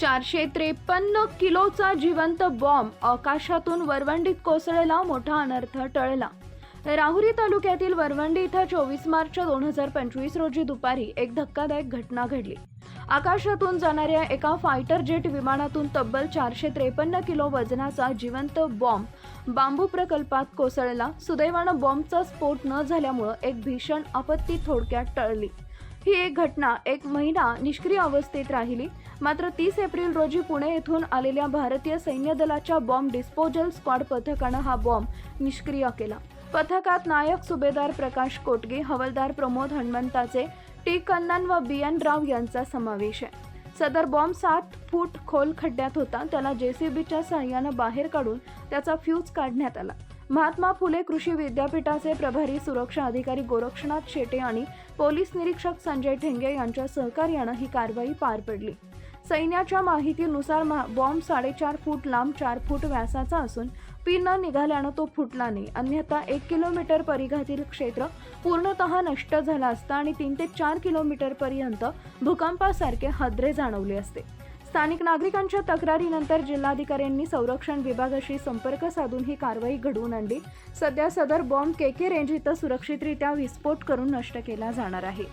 चारशे त्रेपन्न किलोचा जिवंत बॉम्ब आकाशातून वरवंडीत कोसळला मोठा अनर्थ टळला. राहुरी तालुक्यातील वरवंडी इथं चोवीस मार्च दोन हजार पंचवीस रोजी दुपारी एक धक्कादायक घटना घडली. आकाशातून जाणाऱ्या एका फायटर जेट विमानातून तब्बल चारशे त्रेपन्न किलो वजनाचा जिवंत बॉम्ब बांबू प्रकल्पात कोसळला. सुदैवानं बॉम्बचा स्फोट न झाल्यामुळं एक भीषण आपत्ती थोडक्यात टळली. ही एक घटना एक महिना निष्क्रिय अवस्थेत राहिली. मात्र तीस एप्रिल रोजी पुणे येथून आलेल्या भारतीय सैन्य दलाच्या बॉम्ब डिस्पोजल स्क्वॉड पथकानं हा बॉम्ब निष्क्रिय केला. पथकात नायक सुभेदार प्रकाश कोटगे हवालदार प्रमोद हनुमंताचे टी. कन्नन व बी. एन. राव यांचा समावेश आहे. सदर बॉम्ब सात फूट खोल खड्ड्यात होता. त्याला जेसीबीच्या सहाय्यानं बाहेर काढून त्याचा फ्यूज काढण्यात आला. महात्मा फुले कृषी विद्यापीठाचे प्रभारी सुरक्षा अधिकारी गोरक्षनाथ शेटे आणि पोलीस निरीक्षक संजय ठेंगे यांच्या सहकार्यानं ही कारवाई पार पडली. सैन्याच्या माहितीनुसार मा- बॉम्ब साडेचार फूट लांब चार फूट व्यासाचा असून पिन न निघाल्यानं तो फुटला नाही. अन्यथा एक किलोमीटर परिघातील क्षेत्र पूर्णतः नष्ट झाला असता आणि तीन ते चार किलोमीटर पर्यंत भूकंपासारखे हादरे जाणवले असते. स्थानिक नागरिकांच्या तक्रारीनंतर जिल्हाधिकाऱ्यांनी संरक्षण विभागाशी संपर्क साधून ही कारवाई घडवून आणली. सध्या सदर बॉम्ब के के रेंज इथं सुरक्षितरित्या विस्फोट करून नष्ट केला जाणार आहे.